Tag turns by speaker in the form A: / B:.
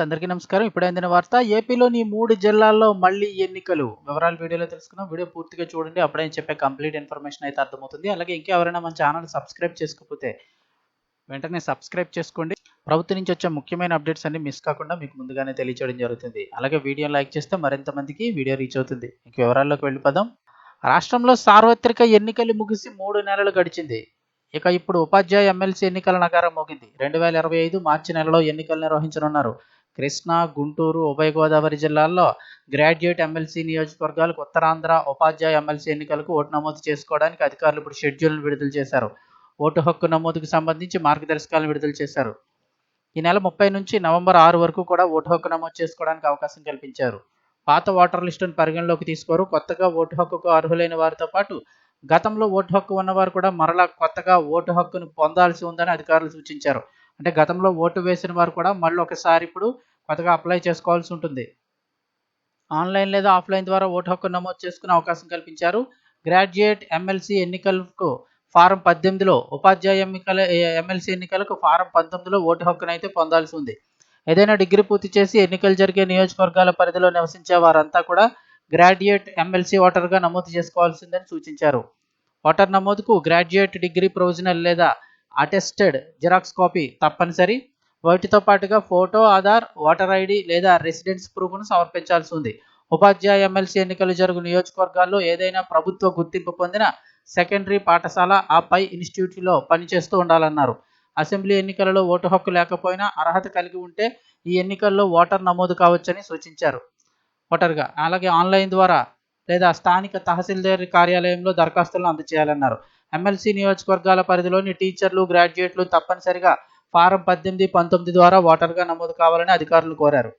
A: అందరికీ నమస్కారం. ఇప్పుడు అందిన వార్త ఏపీలోని మూడు జిల్లాల్లో మళ్ళీ ఎన్నికలు. వివరాలు వీడియోలో తెలుసుకున్నాం వీడియో పూర్తిగా చూడండి. అప్పుడే చెప్పే కంప్లీట్ ఇన్ఫర్మేషన్ అయితే అర్థమవుతుంది. అలాగే ఇంకెవరైనా మన ఛానల్ సబ్స్క్రైబ్ చేసుకోకపోతే వెంటనే సబ్స్క్రైబ్ చేసుకోండి. ప్రభుత్వం నుంచి వచ్చే ముఖ్యమైన అప్డేట్స్ అన్ని మిస్ కాకుండా మీకు ముందుగానే తెలియచేయడం జరుగుతుంది. అలాగే వీడియో లైక్ చేస్తే మరింత మందికి వీడియో రీచ్ అవుతుంది. ఇంక వివరాల్లోకి వెళ్ళిపోదాం. రాష్ట్రంలో సార్వత్రిక ఎన్నికలు ముగిసి మూడు నెలలు గడిచింది. ఇక ఇప్పుడు ఉపాధ్యాయ ఎమ్మెల్సీ ఎన్నికల నగారం మోగింది. రెండు వేల ఇరవై ఐదు మార్చి నెలలో ఎన్నికలు నిర్వహించనున్నారు. కృష్ణా గుంటూరు ఉభయ గోదావరి జిల్లాల్లో గ్రాడ్యుయేట్ ఎమ్మెల్సీ నియోజకవర్గాలకు ఉత్తరాంధ్ర ఉపాధ్యాయ ఎమ్మెల్సీ ఎన్నికలకు ఓటు నమోదు చేసుకోవడానికి అధికారులు ఇప్పుడు షెడ్యూల్ను విడుదల చేశారు. ఓటు హక్కు నమోదుకు సంబంధించి మార్గదర్శకాలను విడుదల చేశారు. ఈ నెల ముప్పై నుంచి నవంబర్ ఆరు వరకు కూడా ఓటు హక్కు నమోదు చేసుకోవడానికి అవకాశం కల్పించారు. పాత ఓటర్ లిస్టును పరిగణలోకి తీసుకోరు. కొత్తగా ఓటు హక్కుకు అర్హులైన వారితో పాటు గతంలో ఓటు హక్కు ఉన్నవారు కూడా మరలా కొత్తగా ఓటు హక్కును పొందాల్సి ఉందని అధికారులు సూచించారు. అంటే గతంలో ఓటు వేసిన వారు కూడా మళ్ళీ ఒకసారి ఇప్పుడు కొత్తగా అప్లై చేసుకోవాల్సి ఉంటుంది. ఆన్లైన్ లేదా ఆఫ్లైన్ ద్వారా ఓటు హక్కు నమోదు చేసుకునే అవకాశం కల్పించారు. గ్రాడ్యుయేట్ ఎమ్మెల్సీ ఎన్నికలకు ఫారం పద్దెనిమిదిలో ఉపాధ్యాయ ఎన్నికల ఎమ్మెల్సీ ఎన్నికలకు ఫారం పంతొమ్మిదిలో ఓటు హక్కును అయితే పొందాల్సి ఉంది. ఏదైనా డిగ్రీ పూర్తి చేసి ఎన్నికలు జరిగే నియోజకవర్గాల పరిధిలో నివసించే వారంతా కూడా గ్రాడ్యుయేట్ ఎమ్మెల్సీ ఓటర్గా నమోదు చేసుకోవాల్సిందని సూచించారు. ఓటర్ నమోదుకు గ్రాడ్యుయేట్ డిగ్రీ ప్రొవిజనల్ లేదా అటెస్టెడ్ జిరాక్స్ కాపీ తప్పనిసరి. వాటితో పాటుగా ఫోటో ఆధార్ ఓటర్ ఐడి లేదా రెసిడెన్స్ ప్రూఫ్ను సమర్పించాల్సి ఉంది. ఉపాధ్యాయ ఎమ్మెల్సీ ఎన్నికలు జరుగు నియోజకవర్గాల్లో ఏదైనా ప్రభుత్వ గుర్తింపు పొందిన సెకండరీ పాఠశాల ఆ పై ఇన్స్టిట్యూట్లో పనిచేస్తూ ఉండాలన్నారు. అసెంబ్లీ ఎన్నికలలో ఓటు హక్కు లేకపోయినా అర్హత కలిగి ఉంటే ఈ ఎన్నికల్లో ఓటర్ నమోదు కావచ్చని సూచించారు. ఓటర్గా అలాగే ఆన్లైన్ ద్వారా లేదా స్థానిక తహసీల్దార్ కార్యాలయంలో దరఖాస్తులను అందజేయాలన్నారు ఎమ్మెల్సీ నియోజకవర్గాల పరిధిలోని టీచర్లు గ్రాడ్యుయేట్లు తప్పనిసరిగా ఫారం పద్దెనిమిది పంతొమ్మిది ద్వారా ఓటర్గా నమోదు కావాలని అధికారులు కోరారు.